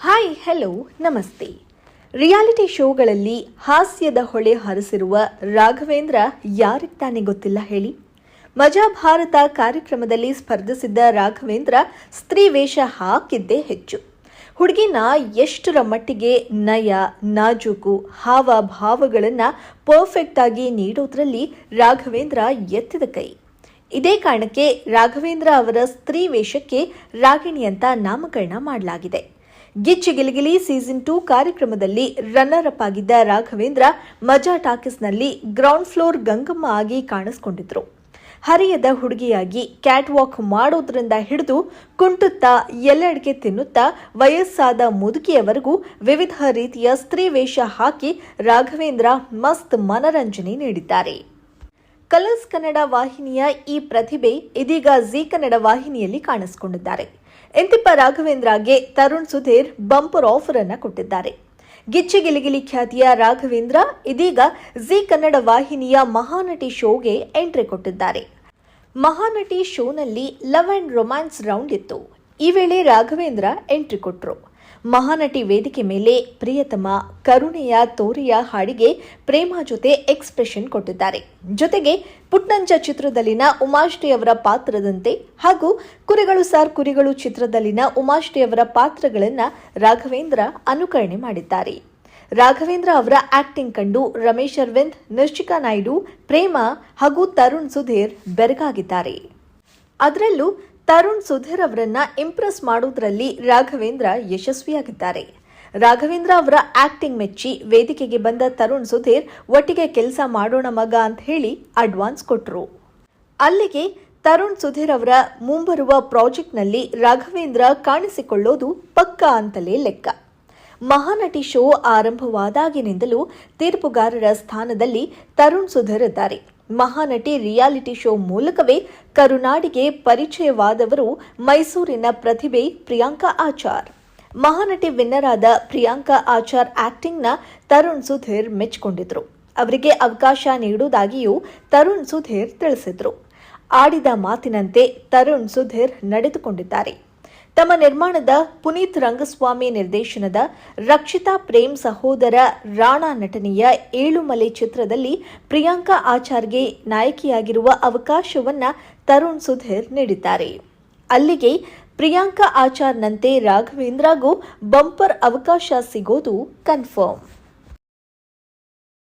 Hi hello ನಮಸ್ತೆ. Reality ಶೋಗಳಲ್ಲಿ ಹಾಸ್ಯದ ಹೊಳೆ ಹರಿಸಿರುವ ರಾಘವೇಂದ್ರ ಯಾರಿಗೆ ತಾನೇ ಗೊತ್ತಿಲ್ಲ ಹೇಳಿ? ಮಜಾ ಭಾರತ ಕಾರ್ಯಕ್ರಮದಲ್ಲಿ ಸ್ಪರ್ಧಿಸಿದ್ದ ರಾಘವೇಂದ್ರ ಸ್ತ್ರೀ ವೇಷ ಹಾಕಿದ್ದೇ ಹೆಚ್ಚು. ಹುಡುಗಿನ ಎಷ್ಟರ ಮಟ್ಟಿಗೆ ನಯ, ನಾಜೂಕು, ಹಾವ ಭಾವಗಳನ್ನು ಪರ್ಫೆಕ್ಟ್ ಆಗಿ ನೀಡೋದ್ರಲ್ಲಿ ರಾಘವೇಂದ್ರ ಎತ್ತಿದ ಕೈ. ಇದೇ ಕಾರಣಕ್ಕೆ ರಾಘವೇಂದ್ರ ಅವರ ಸ್ತ್ರೀ ವೇಷಕ್ಕೆ ರಾಗಿಣಿ ಅಂತ ನಾಮಕರಣ ಮಾಡಲಾಗಿದೆ. ಗಿಚ್ಚಿ ಗಿಲಿಗಿಲಿ ಸೀಸನ್ ಟೂ ಕಾರ್ಯಕ್ರಮದಲ್ಲಿ ರನ್ನರ್ ಅಪ್ ಆಗಿದ್ದ ರಾಘವೇಂದ್ರ ಮಜಾ ಟಾಕೀಸ್ನಲ್ಲಿ ಗ್ರೌಂಡ್ ಫ್ಲೋರ್ ಗಂಗಮ್ಮ ಆಗಿ ಕಾಣಿಸ್ಕೊಂಡಿದ್ರು. ಹರಿಯದ ಹುಡುಗಿಯಾಗಿ ಕ್ಯಾಟ್ ವಾಕ್ ಮಾಡೋದ್ರಿಂದ ಹಿಡಿದು ಕುಂಟುತ್ತಾ ಎಲ್ಲೆಡೆಗೆ ತಿನ್ನುತ್ತಾ ವಯಸ್ಸಾದ ಮುದುಕಿಯವರೆಗೂ ವಿವಿಧ ರೀತಿಯ ಸ್ತ್ರೀ ವೇಷ ಹಾಕಿ ರಾಘವೇಂದ್ರ ಮಸ್ತ್ ಮನರಂಜನೆ ನೀಡಿದ್ದಾರೆ. ಕಲರ್ಸ್ ಕನ್ನಡ ವಾಹಿನಿಯ ಈ ಪ್ರತಿಭೆ ಇದೀಗ ಜಿ ಕನ್ನಡ ವಾಹಿನಿಯಲ್ಲಿ ಕಾಣಿಸಿಕೊಂಡಿದ್ದಾರೆ. ಎಂತಿಪ್ಪ ರಾಘವೇಂದ್ರಗೆ ತರುಣ್ ಸುಧೀರ್ ಬಂಪರ್ ಆಫರ್ ಅನ್ನ ಕೊಟ್ಟಿದ್ದಾರೆ. ಗಿಚ್ಚಿ ಗಿಲಿಗಿಲಿ ಖ್ಯಾತಿಯ ರಾಘವೇಂದ್ರ ಇದೀಗ ಜಿ ಕನ್ನಡ ವಾಹಿನಿಯ ಮಹಾನಟಿ ಶೋಗೆ ಎಂಟ್ರಿ ಕೊಟ್ಟಿದ್ದಾರೆ. ಮಹಾನಟಿ ಶೋನಲ್ಲಿ ಲವ್ ಅಂಡ್ ರೊಮ್ಯಾನ್ಸ್ ರೌಂಡ್ ಇತ್ತು. ಈ ವೇಳೆ ರಾಘವೇಂದ್ರ ಎಂಟ್ರಿ ಕೊಟ್ಟರು ಮಹಾನಟಿ ವೇದಿಕೆ ಮೇಲೆ ಪ್ರಿಯತಮ, ಕರುಣೆಯ, ತೋರಿಯ ಹಾಡಿಗೆ ಪ್ರೇಮ ಜೊತೆ ಎಕ್ಸ್ಪ್ರೆಷನ್ ಕೊಟ್ಟಿದ್ದಾರೆ. ಜೊತೆಗೆ ಪುಟ್ನಂಜ ಚಿತ್ರದಲ್ಲಿನ ಉಮಾಶ್ರೀ ಅವರ ಪಾತ್ರದಂತೆ ಹಾಗೂ ಕುರಿಗಳು ಸಾರ್ ಕುರಿಗಳು ಚಿತ್ರದಲ್ಲಿನ ಉಮಾಶ್ರೀ ಅವರ ಪಾತ್ರಗಳನ್ನ ರಾಘವೇಂದ್ರ ಅನುಕರಣೆ ಮಾಡಿದ್ದಾರೆ. ರಾಘವೇಂದ್ರ ಅವರ ಆಕ್ಟಿಂಗ್ ಕಂಡು ರಮೇಶ್ ಅರವಿಂದ್ ನಿರ್ಚಿಕಾ ನಾಯ್ಡು, ಪ್ರೇಮ ಹಾಗೂ ತರುಣ್ ಸುಧೀರ್ ಬೆರಗಾಗಿದ್ದಾರೆ. ಅದರಲ್ಲೂ ತರುಣ್ ಸುಧೀರ್ ಅವರನ್ನ ಇಂಪ್ರೆಸ್ ಮಾಡುವುದರಲ್ಲಿ ರಾಘವೇಂದ್ರ ಯಶಸ್ವಿಯಾಗಿದ್ದಾರೆ. ರಾಘವೇಂದ್ರ ಅವರ ಆಕ್ಟಿಂಗ್ ಮೆಚ್ಚಿ ವೇದಿಕೆಗೆ ಬಂದ ತರುಣ್ ಸುಧೀರ್, ಒಟ್ಟಿಗೆ ಕೆಲಸ ಮಾಡೋಣ ಮಗ ಅಂತ ಹೇಳಿ ಅಡ್ವಾನ್ಸ್ ಕೊಟ್ಟರು ಅಲ್ಲಿಗೆ ತರುಣ್ ಸುಧೀರ್ ಅವರ ಮುಂಬರುವ ಪ್ರಾಜೆಕ್ಟ್ನಲ್ಲಿ ರಾಘವೇಂದ್ರ ಕಾಣಿಸಿಕೊಳ್ಳೋದು ಪಕ್ಕ ಅಂತಲೇ ಲೆಕ್ಕ. ಮಹಾನಟಿ ಶೋ ಆರಂಭವಾದಾಗಿನಿಂದಲೂ ತೀರ್ಪುಗಾರರ ಸ್ಥಾನದಲ್ಲಿ ತರುಣ್ ಸುಧೀರ್ ಇದ್ದಾರೆ. ಮಹಾನಟಿ ರಿಯಾಲಿಟಿ ಶೋ ಮೂಲಕವೇ ಕರುನಾಡಿಗೆ ಪರಿಚಯವಾದವರು ಮೈಸೂರಿನ ಪ್ರತಿಭೆ ಪ್ರಿಯಾಂಕಾ ಆಚಾರ್. ಮಹಾನಟಿ ವಿನ್ನರ್ ಆದ ಪ್ರಿಯಾಂಕಾ ಆಚಾರ್ ಆಕ್ಟಿಂಗ್ನ ತರುಣ್ ಸುಧೀರ್ ಮೆಚ್ಚಿಕೊಂಡಿದ್ರು. ಅವರಿಗೆ ಅವಕಾಶ ನೀಡುವುದಾಗಿಯೂ ತರುಣ್ ಸುಧೀರ್ ತಿಳಿಸಿದ್ರು. ಆಡಿದ ಮಾತಿನಂತೆ ತರುಣ್ ಸುಧೀರ್ ನಡೆದುಕೊಂಡಿದ್ದಾರೆ. ತಮ್ಮ ನಿರ್ಮಾಣದ ಪುನೀತ್ ರಂಗಸ್ವಾಮಿ ನಿರ್ದೇಶನದ ರಕ್ಷಿತಾ ಪ್ರೇಮ್ ಸಹೋದರ ರಾಣಾ ನಟನೆಯ ಏಳುಮಲೆ ಚಿತ್ರದಲ್ಲಿ ಪ್ರಿಯಾಂಕಾ ಆಚಾರ್ಗೆ ನಾಯಕಿಯಾಗಿರುವ ಅವಕಾಶವನ್ನ ತರುಣ್ ಸುಧೀರ್ ನೀಡಿದ್ದಾರೆ. ಅಲ್ಲಿಗೆ ಪ್ರಿಯಾಂಕಾ ಆಚಾರ್ನಂತೆ ರಾಘವೇಂದ್ರಗೂ ಬಂಪರ್ ಅವಕಾಶ ಸಿಗೋದು ಕನ್ಫರ್ಮ್.